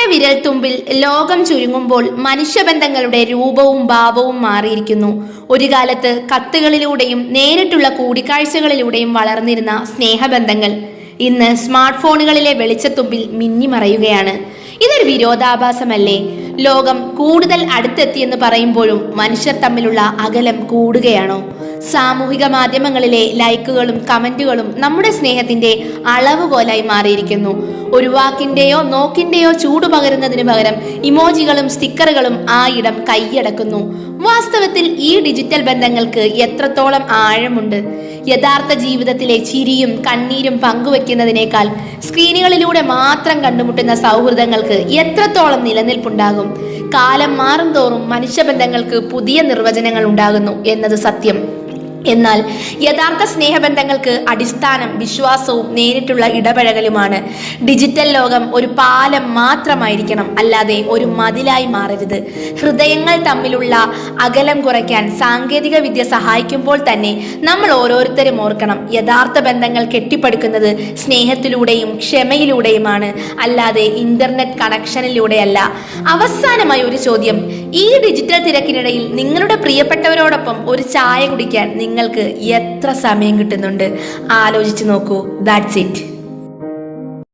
നമ്മുടെ വിരൽത്തുമ്പിൽ ലോകം ചുരുങ്ങുമ്പോൾ മനുഷ്യബന്ധങ്ങളുടെ രൂപവും ഭാവവും മാറിയിരിക്കുന്നു. ഒരു കാലത്ത് കത്തുകളിലൂടെയും നേരിട്ടുള്ള കൂടിക്കാഴ്ചകളിലൂടെയും വളർന്നിരുന്ന സ്നേഹബന്ധങ്ങൾ ഇന്ന് സ്മാർട്ട് ഫോണുകളിലെ വെളിച്ചത്തുമ്പിൽ മിന്നിമറയുകയാണ്. ഇതൊരു വിരോധാഭാസമല്ലേ? ലോകം കൂടുതൽ അടുത്തെത്തിയെന്ന് പറയുമ്പോഴും മനുഷ്യർ തമ്മിലുള്ള അകലം കൂടുകയാണോ? സാമൂഹിക മാധ്യമങ്ങളിലെ ലൈക്കുകളും കമന്റുകളും നമ്മുടെ സ്നേഹത്തിന്റെ അളവ് പോലായി മാറിയിരിക്കുന്നു. ഒരു വാക്കിന്റെയോ നോക്കിന്റെയോ ചൂട് പകരുന്നതിന് പകരം ഇമോജികളും സ്റ്റിക്കറുകളും ആ ഇടം കൈയടക്കുന്നു. വാസ്തവത്തിൽ ഈ ഡിജിറ്റൽ ബന്ധങ്ങൾക്ക് എത്രത്തോളം ആഴമുണ്ട്? യഥാർത്ഥ ജീവിതത്തിലെ ചിരിയും കണ്ണീരും പങ്കുവെക്കുന്നതിനേക്കാൾ സ്ക്രീനുകളിലൂടെ മാത്രം കണ്ടുമുട്ടുന്ന സൗഹൃദങ്ങൾക്ക് എത്രത്തോളം നിലനിൽപ്പുണ്ടാകും? കാലം മാറും തോറും മനുഷ്യബന്ധങ്ങൾക്ക് പുതിയ നിർവചനങ്ങൾ ഉണ്ടാകുന്നു എന്നത് സത്യം. എന്നാൽ യഥാർത്ഥ സ്നേഹബന്ധങ്ങൾക്ക് അടിസ്ഥാനം വിശ്വാസവും നേരിട്ടുള്ള ഇടപഴകലുമാണ്. ഡിജിറ്റൽ ലോകം ഒരു പാലം മാത്രമായിരിക്കണം അല്ലാതെ ഒരു മതിലായി മാറരുത്. ഹൃദയങ്ങൾ തമ്മിലുള്ള അകലം കുറയ്ക്കാൻ സാങ്കേതിക വിദ്യ സഹായിക്കുമ്പോൾ തന്നെ നമ്മൾ ഓരോരുത്തരും ഓർക്കണം യഥാർത്ഥ ബന്ധങ്ങൾ കെട്ടിപ്പടുക്കുന്നത് സ്നേഹത്തിലൂടെയും ക്ഷമയിലൂടെയുമാണ് അല്ലാതെ ഇന്റർനെറ്റ് കണക്ഷനിലൂടെയല്ല. അവസാനമായി ഒരു ചോദ്യം. ഈ ഡിജിറ്റൽ തിരക്കിനിടയിൽ നിങ്ങളുടെ പ്രിയപ്പെട്ടവരോടൊപ്പം ഒരു ചായ കുടിക്കാൻ നിങ്ങൾക്ക് എത്ര സമയം കിട്ടുന്നുണ്ട്? ആലോചിച്ച് നോക്കൂ. That's it